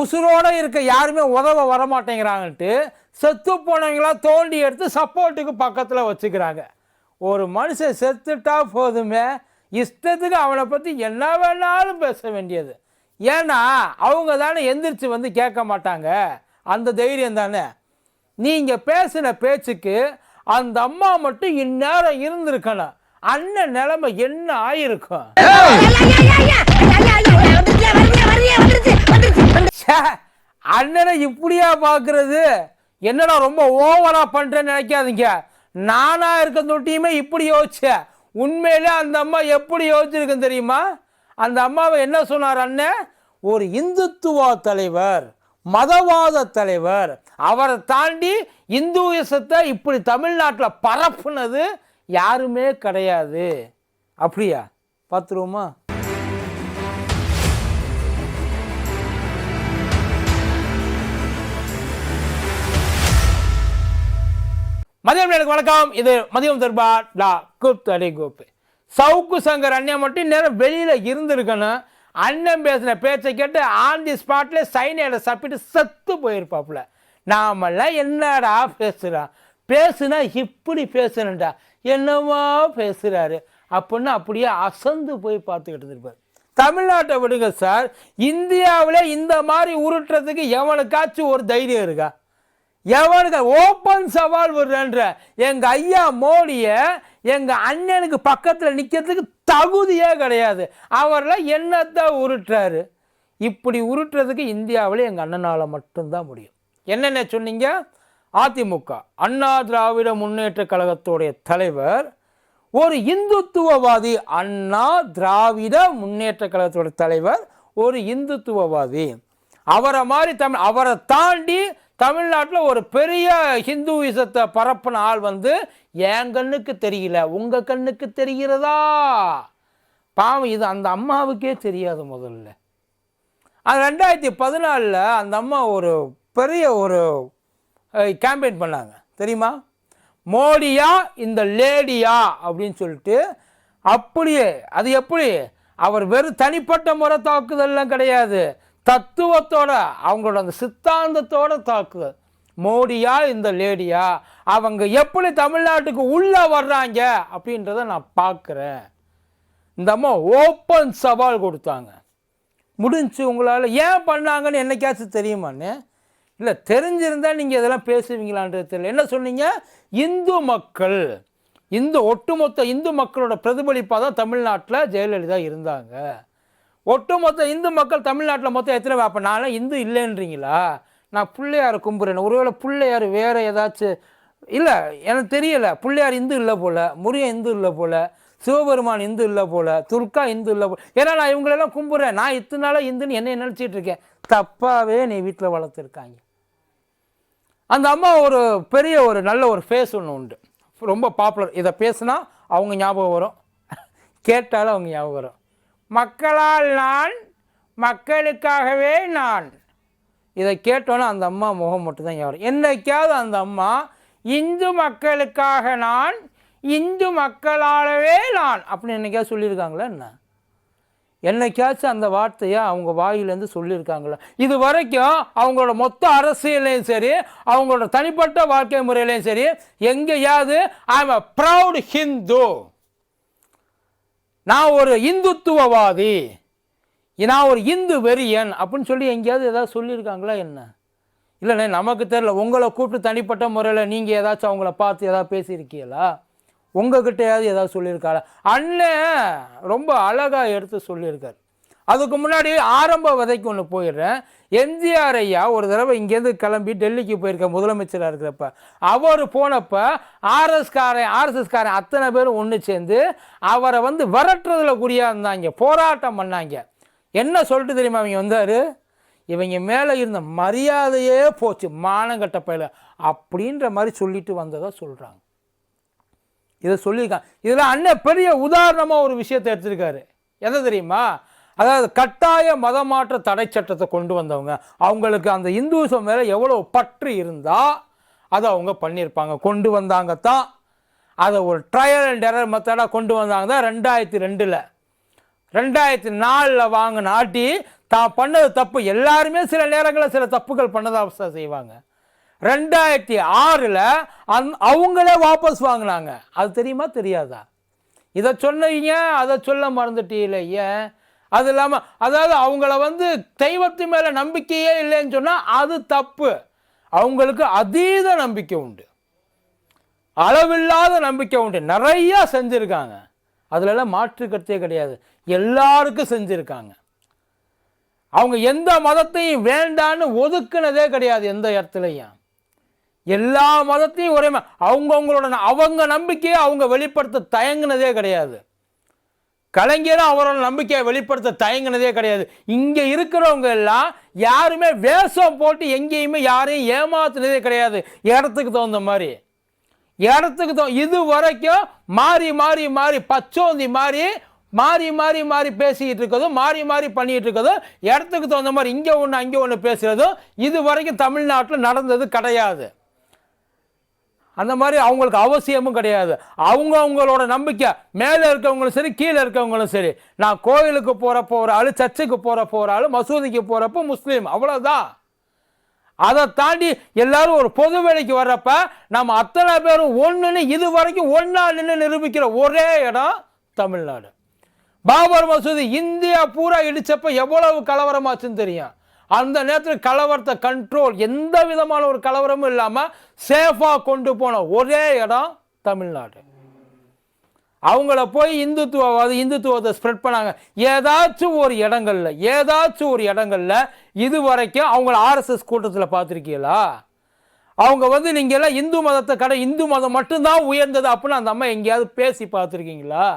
உசுரோட இருக்க யாருமே உதவ வர மாட்டேங்கிறாங்கன்ட்டு செத்து போனவங்களா தோண்டி எடுத்து சப்போர்ட்டுக்கு பக்கத்தில் வச்சுக்கிறாங்க. ஒரு மனுஷன் செத்துட்டா போதுமே இஷ்டத்துக்கு அவனை பற்றி என்ன வேணாலும் பேச வேண்டியது. ஏன்னா அவங்க தானே எந்திரிச்சு வந்து கேட்க மாட்டாங்க. அந்த தைரியம் தானே. நீங்கள் பேசின பேச்சுக்கு அந்த அம்மா மட்டும் இந்நேரம் இருந்திருக்கணும். அண்ணன் நிலைமை என்ன ஆயிருக்கும்? ச்சே, அண்ணனை இப்படியா பார்க்கறது என்னடா ரொம்ப ஓவரா பண்ணுறேன்னு நினைக்காதீங்க. நானா இருக்க தொட்டியுமே இப்படி யோசிச்சேன். உண்மையிலே அந்த அம்மா எப்படி யோசிச்சிருக்குன்னு தெரியுமா? அந்த அம்மாவை என்ன சொன்னார் அண்ணன் ஒரு இந்துத்துவ தலைவர் மதவாத தலைவர் அவரை தாண்டி இந்துவிசத்தை இப்படி தமிழ்நாட்டில் பரப்புனது யாருமே கிடையாது. அப்படியா? பார்த்துருவோமா மதியம் எனக்கு வணக்கம். இது மதியம் தர்பா டா குப்த் அடி சவுக்கு சங்கர் அண்ணன் மட்டும் நேரம் வெளியில் இருந்திருக்கணும். அண்ணன் பேசின பேச்சை கேட்டு ஆன் தி ஸ்பாட்ல சைனையில சாப்பிட்டு செத்து போயிருப்பாப்புல. நாமெல்லாம் என்னடா பேசுறான் பேசுனா இப்படி பேசுறேன்டா என்னவா பேசுகிறாரு அப்படின்னு அப்படியே அசந்து போய் பார்த்துக்கிட்டு இருப்பார் தமிழ்நாட்டை விடுங்க சார். இந்தியாவில் இந்த மாதிரி உருட்டுறதுக்கு எவனுக்காச்சும் ஒரு தைரியம் இருக்கா? எவனுக்கு ஓப்பன் சவால் விடுறேன்ற? எங்கள் ஐயா மோடியை எங்கள் அண்ணனுக்கு பக்கத்தில் நிற்கிறதுக்கு தகுதியே கிடையாது. அவரெல்லாம் என்னத்தான் உருட்டுறாரு? இப்படி உருட்டுறதுக்கு இந்தியாவில் எங்கள் அண்ணனால் மட்டும்தான் முடியும். என்னென்ன சொன்னீங்க? அதிமுக அண்ணா திராவிட முன்னேற்ற கழகத்துடைய தலைவர் ஒரு இந்துத்துவவாதி அண்ணா திராவிட முன்னேற்ற கழகத்தோட தலைவர் ஒரு இந்துத்துவவாதி. அவரை மாதிரி தமிழ் அவரை தாண்டி தமிழ்நாட்டில் ஒரு பெரிய ஹிந்துவிசத்தை பரப்பின ஆள் வந்து என் கண்ணுக்கு தெரியல உங்கள் கண்ணுக்கு தெரிகிறதா? பாவம் இது அந்த அம்மாவுக்கே தெரியாது முதல்ல. அது ரெண்டாயிரத்தி பதினாலில் அந்த அம்மா ஒரு பெரிய ஒரு கேம்பெயின் பண்ணாங்க. தெரியுமா? மோடியா இந்த லேடியா அப்படின்னு சொல்லிட்டு அப்படியே அது எப்படி? அவர் வெறும் தனிப்பட்ட முறை தாக்குதல்லாம் கிடையாது. தத்துவத்தோட அவங்களோட அந்த சித்தாந்தத்தோட தாக்குதல் மோடியா இந்த லேடியா அவங்க எப்படி தமிழ்நாட்டுக்கு உள்ளே வர்றாங்க அப்படின்றத நான் பார்க்குறேன். இந்த அம்மா ஓப்பன் சவால் கொடுத்தாங்க. முடிஞ்சு உங்களால் ஏன் பண்ணாங்கன்னு என்னைக்காச்சும் தெரியுமான்னு இல்லை தெரிஞ்சிருந்தா நீங்கள் இதெல்லாம் பேசுவீங்களான்றது தெரியல. என்ன சொன்னீங்க? இந்து மக்கள். இந்து ஒட்டுமொத்த இந்து மக்களோட பிரதிபலிப்பாக தான் தமிழ்நாட்டில் ஜெயலலிதா இருந்தாங்க. ஒட்டுமொத்த இந்து மக்கள் தமிழ்நாட்டில் மொத்தம் எத்தனை பேர்? அப்போ இந்து இல்லைன்றீங்களா? நான் பிள்ளையாரை கும்பிட்றேன். ஒருவேளை பிள்ளையார் வேறு ஏதாச்சும் இல்லை எனக்கு தெரியல. பிள்ளையார் இந்து இல்லை போல் முருகன் இந்து இல்லை போல் சிவபெருமான் இந்து இல்லை போல் துர்கா இந்து இல்லை போல். ஏன்னா நான் இவங்களெல்லாம் கும்பிட்றேன். நான் இத்தனை நாளாக இந்துன்னு என்னை நினச்சிட்டு இருக்கேன். தப்பாகவே நீ வீட்டில் வளர்த்துருக்காங்க. அந்த அம்மா ஒரு பெரிய ஒரு நல்ல ஒரு ஃபேஸ் ஒன்று உண்டு. ரொம்ப பாப்புலர் இதை பேசுனா அவங்க ஞாபகம் வரும். கேட்டாலும் அவங்க ஞாபகம் வரும். மக்களால் நான் மக்களுக்காகவே நான். இதை கேட்டோன்னே அந்த அம்மா முகம் மட்டும்தான் வரும் என்னைக்காவது அந்த அம்மா இந்து மக்களுக்காக நான் இந்து மக்களாலவே நான் அப்படின்னு என்னைக்காவது சொல்லியிருக்காங்களா என்ன? என்னைக்காச்சும் அந்த வார்த்தையை அவங்க வாயிலேருந்து சொல்லியிருக்காங்களா? இது வரைக்கும் அவங்களோட மொத்த அரசியலையும் சரி அவங்களோட தனிப்பட்ட வாழ்க்கை முறையிலையும் சரி எங்கேயாவது I am a proud Hindu நான் ஒரு இந்துத்துவவாதி. நான் ஒரு இந்து வெறியன் அப்படின்னு சொல்லி எங்கேயாவது ஏதாவது சொல்லியிருக்காங்களா என்ன? இல்லைண்ணே நமக்கு தெரில உங்களை கூப்பிட்டு தனிப்பட்ட முறையில் நீங்கள் ஏதாச்சும் அவங்கள பார்த்து ஏதாவது பேசியிருக்கீங்களா? உங்ககிட்டயாவது ஏதாவது சொல்லியிருக்காளா அண்ணே ரொம்ப அழகாக எடுத்து சொல்லியிருக்காரு. அதுக்கு முன்னாடி ஆரம்ப விதைக்கு ஒன்று போயிடுறேன். எம்ஜிஆர் ஐயா ஒரு தடவை இங்கேருந்து கிளம்பி டெல்லிக்கு போயிருக்க முதலமைச்சராக இருக்கிறப்ப. அவர் போனப்போ ஆர்எஸ்காரன் ஆர்எஸ்எஸ்காரன் அத்தனை பேரும் ஒன்று சேர்ந்து அவரை வந்து விரட்டுறதுல குறியா இருந்தாங்க போராட்டம் பண்ணாங்க. என்ன சொல்லிட்டு தெரியுமா அவங்க வந்தார்? இவங்க மேலே இருந்த மரியாதையே போச்சு மானங்கட்ட பயில. அப்படின்ற மாதிரி சொல்லிட்டு வந்ததாக சொல்கிறாங்க இதை சொல்லியிருக்காங்க. இதில் அண்ணன் பெரிய உதாரணமாக ஒரு விஷயத்தை எடுத்திருக்காரு. எதை தெரியுமா? அதாவது கட்டாய மதமாற்ற தடை சட்டத்தை கொண்டு வந்தவங்க அவங்களுக்கு அந்த இந்துசம் மேலே எவ்வளோ பற்று இருந்தால் அதை அவங்க பண்ணியிருப்பாங்க. கொண்டு வந்தாங்க தான் அதை ஒரு ட்ரையல் அண்ட் எரர் மெத்தடாக கொண்டு வந்தாங்க தான் ரெண்டாயிரத்தி ரெண்டில். ரெண்டாயிரத்தி நாலில் வாங்கின ஆட்டி தான் பண்ணது தப்பு. எல்லாருமே சில நேரங்களில் சில தப்புகள் பண்ணதாக அவஸ்தை செய்வாங்க. ரெண்டாயிரத்தி ஆறில் அந் அவங்களே வாபஸ் வாங்கினாங்க. அது தெரியுமா? தெரியாதா? இதை சொன்னீங்க அதை சொல்ல மறந்துட்டீங்களே ஏன்? அது இல்லாமல் அதாவது அவங்கள வந்து தெய்வத்து மேலே நம்பிக்கையே இல்லைன்னு சொன்னால் அது தப்பு. அவங்களுக்கு அதீத நம்பிக்கை உண்டு. அளவில்லாத நம்பிக்கை உண்டு. நிறையா செஞ்சுருக்காங்க. அதிலெல்லாம் மாற்று கருத்தே கிடையாது. எல்லாருக்கும் செஞ்சுருக்காங்க. அவங்க எந்த மதத்தையும் வேண்டான்னு ஒதுக்குனதே கிடையாது எந்த இடத்துலையும். எல்லா மதத்தையும் ஒரே அவங்கவுங்களோட அவங்க நம்பிக்கையை அவங்க வெளிப்படுத்த தயங்குனதே கிடையாது. கலைஞரும் அவரோட நம்பிக்கையை வெளிப்படுத்த தயங்கினதே கிடையாது. இங்கே இருக்கிறவங்க எல்லாம் யாருமே வேஷம் போட்டு எங்கேயுமே யாரையும் ஏமாத்துனதே கிடையாது. இடத்துக்கு தகுந்த மாதிரி. இடத்துக்கு தோ இது வரைக்கும் மாறி மாறி மாறி பச்சோந்தி மாறி மாறி மாறி மாறி பேசிக்கிட்டு இருக்கிறதும் மாறி மாறி பண்ணிகிட்டு இருக்கிறதும் இடத்துக்கு தகுந்த மாதிரி இங்கே ஒன்று அங்கே ஒன்று பேசுகிறதும் இது வரைக்கும் தமிழ்நாட்டில் நடந்தது கிடையாது. அந்த மாதிரி அவங்களுக்கு அவசியமும் கிடையாது. அவங்க அவங்களோட நம்பிக்கை மேலே இருக்கவங்களும் சரி கீழே இருக்கவங்களும் சரி. நான் கோயிலுக்கு போகிறப்போ ஒரு ஆள் சர்ச்சுக்கு போகிறப்போ ஒரு ஆள் மசூதிக்கு போகிறப்போ முஸ்லீம் அவ்வளோதான் அதை தாண்டி எல்லாரும் ஒரு பொது வேலைக்கு வர்றப்ப நம்ம அத்தனை பேரும் ஒன்றுன்னு இது வரைக்கும் ஒன்றா நின்று நிரூபிக்கிற ஒரே இடம் தமிழ்நாடு. பாபர் மசூதி இந்தியா பூரா இடித்தப்போ எவ்வளவு கலவரமாச்சுன்னு தெரியும். அந்த நேரத்தில் கலவரத்தை கண்ட்ரோல் எந்த விதமான ஒரு கலவரமும் இல்லாமல் சேஃபாக கொண்டு போன ஒரே இடம் தமிழ்நாடு. அவங்கள போய் இந்துத்துவவாதி இந்துத்துவத்தை ஸ்ப்ரெட் பண்ணாங்க. ஏதாச்சும் ஒரு இடங்களில் ஏதாச்சும் ஒரு இடங்களில் இது வரைக்கும் அவங்கள ஆர்எஸ்எஸ் கூட்டத்தில் பார்த்துருக்கீங்களா? அவங்க வந்து நீங்கள் எல்லாம் இந்து மதத்தை கடை இந்து மதம் மட்டும்தான் உயர்ந்தது அப்படின்னு அந்த அம்மா எங்கேயாவது பேசி பார்த்துருக்கீங்களா?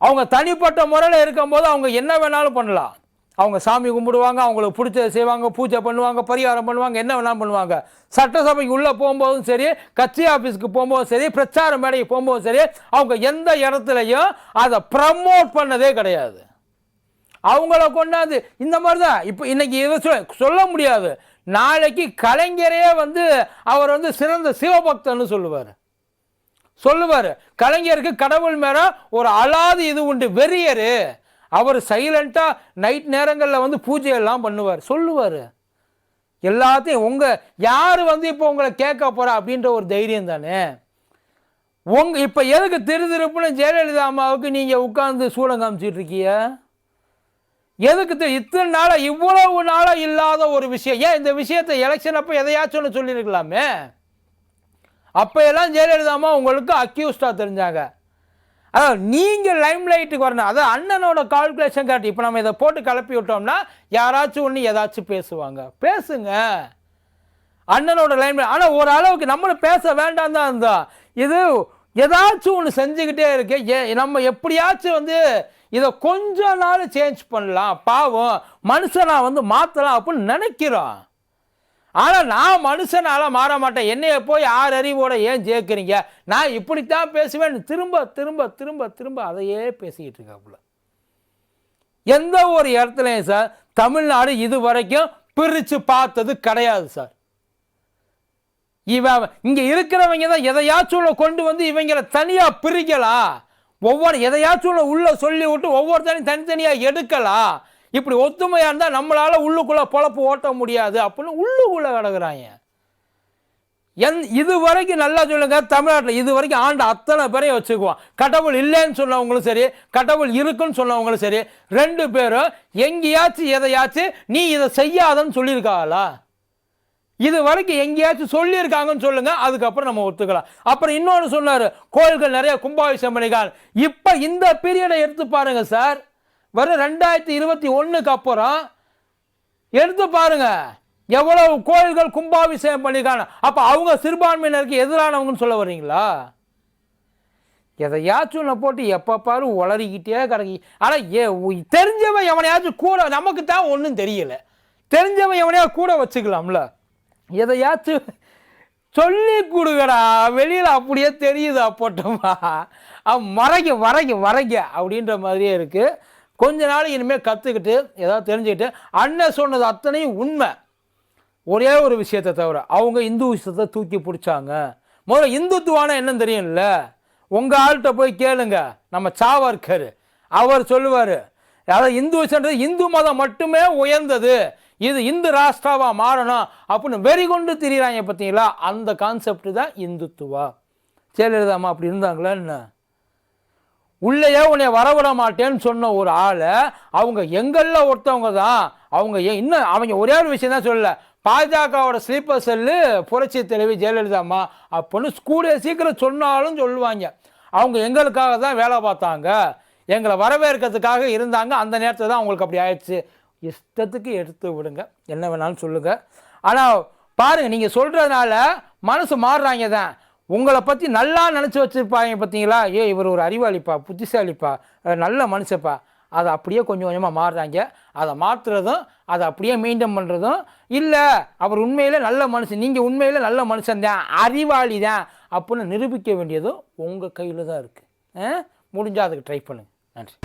அவங்க தனிப்பட்ட முறையில் இருக்கும்போது அவங்க என்ன வேணாலும் பண்ணலாம். அவங்க சாமி கும்பிடுவாங்க அவங்களுக்கு பிடிச்சதை செய்வாங்க பூஜை பண்ணுவாங்க பரிகாரம் பண்ணுவாங்க என்ன வேணாலும் பண்ணுவாங்க. சட்டசபைக்கு உள்ளே போகும்போதும் சரி கட்சி ஆஃபீஸ்க்கு போகும்போதும் சரி பிரச்சார மேடைக்கு போகும்போதும் சரி அவங்க எந்த இடத்துலையும் அதை ப்ரமோட் பண்ணதே கிடையாது. அவங்கள கொண்டாந்து இந்த மாதிரி தான் இப்போ இன்றைக்கி இதை சொல்ல முடியாது. நாளைக்கு கலைஞரே வந்து அவர் வந்து சிறந்த சிவபக்தன்னு சொல்லுவார். சொல்லுவார். கலைஞருக்கு கடவுள் மேலே ஒரு அலாது இது உண்டு. வெறியரு. அவர் சைலண்ட்டாக நைட் நேரங்களில் வந்து பூஜை எல்லாம் பண்ணுவார். சொல்லுவார். எல்லாத்தையும் உங்கள் யார் வந்து இப்போ உங்களை கேட்க போகிறா அப்படின்ற ஒரு தைரியம் தானே. உங்க இப்போ எதுக்கு திரு திருப்புன்னு ஜெயலலிதா அம்மாவுக்கு நீங்கள் உட்காந்து சூடம் காமிச்சிட்டு இருக்கீங்க? எதுக்கு இத்தனை நாளாக இவ்வளவு நாளாக இல்லாத ஒரு விஷயம். ஏன் இந்த விஷயத்தை எலெக்ஷன் அப்போ எதையாச்சும் ஒன்று சொல்லியிருக்கலாமே? அப்போ எல்லாம் ஜெயலலிதா அம்மா உங்களுக்கு அக்யூஸ்டாக தெரிஞ்சாங்க. அதாவது நீங்கள் லைம் லைட்டுக்கு வரணும். அதாவது அண்ணனோட கால்குலேஷன் காட்டி இப்போ நம்ம இதை போட்டு கிளப்பி விட்டோம்னா யாராச்சும் ஒன்று ஏதாச்சும் பேசுவாங்க. பேசுங்க. அண்ணனோட லைன் ஆனால் ஓரளவுக்கு நம்மளும் பேச வேண்டாம் தான் இருந்தா. இது ஏதாச்சும் ஒன்று செஞ்சுக்கிட்டே இருக்கு. ஏ நம்ம எப்படியாச்சும் வந்து இதை கொஞ்ச நாள் சேஞ்ச் பண்ணலாம். பாவம் மனுஷனாக வந்து மாற்றலாம் அப்படின்னு நினைக்கிறோம். ஆனால் நான் மனுஷனால மாற மாட்டேன். என்னைய போய் ஆறு அறிவோட ஏன் ஜெயிக்கிறீங்க? நான் இப்படித்தான் பேசுவேன். திரும்ப திரும்ப திரும்ப திரும்ப அதையே பேசிக்கிட்டு இருக்காப்புல எந்த ஒரு இடத்துலையும் சார் தமிழ்நாடு இது வரைக்கும் பிரித்து பார்த்தது கிடையாது சார். இவன் இங்கே இருக்கிறவங்க தான் எதையாச்சும் உள்ள கொண்டு வந்து இவங்களை தனியாக பிரிக்கலாம். ஒவ்வொரு எதையாச்சும் உள்ள உள்ள சொல்லி விட்டு ஒவ்வொருத்தனையும் தனித்தனியாக எடுக்கலாம். இப்படி ஒத்துமையாக இருந்தால் நம்மளால் உள்ளுக்குள்ளே பொழப்பு ஓட்ட முடியாது அப்படின்னு உள்ளுக்குள்ளே கிடக்குறாங்க. என் இது வரைக்கும் நல்லா சொல்லுங்க தமிழ்நாட்டில் இது வரைக்கும் ஆண்ட அத்தனை பேரையும் வச்சுக்குவோம். கடவுள் இல்லைன்னு சொன்னவங்களும் சரி கடவுள் இருக்குன்னு சொன்னவங்களும் சரி ரெண்டு பேரும் எங்கேயாச்சும் எதையாச்சும் நீ இதை செய்யாதன்னு சொல்லியிருக்காங்களா இது வரைக்கும் எங்கேயாச்சும் சொல்லியிருக்காங்கன்னு சொல்லுங்க அதுக்கப்புறம் நம்ம ஒத்துக்கலாம். அப்புறம் இன்னொன்று சொன்னார் கோயில்கள் நிறைய கும்பாபிஷேகம் பண்ணிக்கான் இப்போ இந்த பீரியடை எடுத்து பாருங்க சார். வரும் ரெண்டாயிரத்தி இருபத்தி ஒன்றுக்கு அப்புறம் எடுத்து பாருங்க. எவ்வளவு கோயில்கள் கும்பாபிஷேகம் பண்ணியிருக்காங்க. அப்போ அவங்க சிறுபான்மையினருக்கு எதிரானவங்கன்னு சொல்ல வர்றீங்களா? எதையாச்சும் நான் போட்டு எப்போ பாரு உளறிக்கிட்டே கிடக்கி. ஆனால் ஏ உ- தெரிஞ்சவன் எவனையாச்சும் கூட நமக்கு தான் ஒன்றும் தெரியல. தெரிஞ்சவன் எவனையா கூட வச்சுக்கலாம்ல. எதையாச்சும் சொல்லி கொடுங்கடா. வெளியில் அப்படியே தெரியுதா போட்டோமா அவன் மறைக்க வரைக்க வரைக்க அப்படின்ற மாதிரியே இருக்குது கொஞ்ச நாள் இனிமேல் கற்றுக்கிட்டு ஏதாவது தெரிஞ்சுக்கிட்டு அண்ணன் சொன்னது அத்தனையும் உண்மை. ஒரே ஒரு விஷயத்தை தவிர அவங்க இந்து விஷயத்தை தூக்கி பிடிச்சாங்க. முதல்ல இந்துத்துவான என்னன்னு தெரியும்ல உங்கள் ஆள்கிட்ட போய் கேளுங்க. நம்ம சாவர்கர். அவர் சொல்லுவார் அதாவது இந்துசன்றது இந்து மதம் மட்டுமே உயர்ந்தது. இது இந்து ராஷ்டிராவாக மாறணும் அப்படின்னு வெறி கொண்டு திரியிறாங்க பார்த்தீங்களா? அந்த கான்செப்ட் தான் இந்துத்துவா ஜெயலலிதாம்மா அப்படி இருந்தாங்களா என்ன? உள்ளேயே உன்னை வரவிட மாட்டேன்னு சொன்ன ஒரு ஆளை அவங்க எங்களில் ஒருத்தவங்க தான். அவங்க இன்னும் அவங்க ஒரே ஒரு விஷயம் தான் சொல்லல. பாஜகவோட ஸ்லீப்பர் செல்லு புரட்சி தலைவி ஜெயலலிதாம்மா அப்படின்னு ஸ்கூலே சீக்கிரம் சொன்னாலும் சொல்லுவாங்க. அவங்க எங்களுக்காக தான் வேலை பார்த்தாங்க. எங்களை வரவேற்கிறதுக்காக இருந்தாங்க. அந்த நேரத்தில் தான் அவங்களுக்கு அப்படி ஆயிடுச்சு. இஷ்டத்துக்கு எடுத்து விடுங்க. என்ன வேணாலும் சொல்லுங்கள் ஆனால் பாருங்கள் நீங்கள் சொல்கிறதுனால மனசு மாறுறாங்க தான். உங்களை பற்றி நல்லா நினச்சி வச்சுருப்பாங்க பார்த்தீங்களா ஏ இவர் ஒரு அறிவாளிப்பா புத்திசாலிப்பா நல்ல மனுஷப்பா. அதை அப்படியே கொஞ்சம் கொஞ்சமாக மாறுறாங்க. அதை மாற்றுறதும் அதை அப்படியே மெயின்டைன் பண்ணுறதும் இல்லை அவர் உண்மையில் நல்ல மனுஷன் நீங்கள் உண்மையில் நல்ல மனுஷன் தான் அறிவாளி தான் அப்படின்னு நிரூபிக்க வேண்டியதும் உங்கள் கையில் தான் இருக்குது முடிஞ்சால் அதுக்கு ட்ரை பண்ணுங்கள் நன்றி.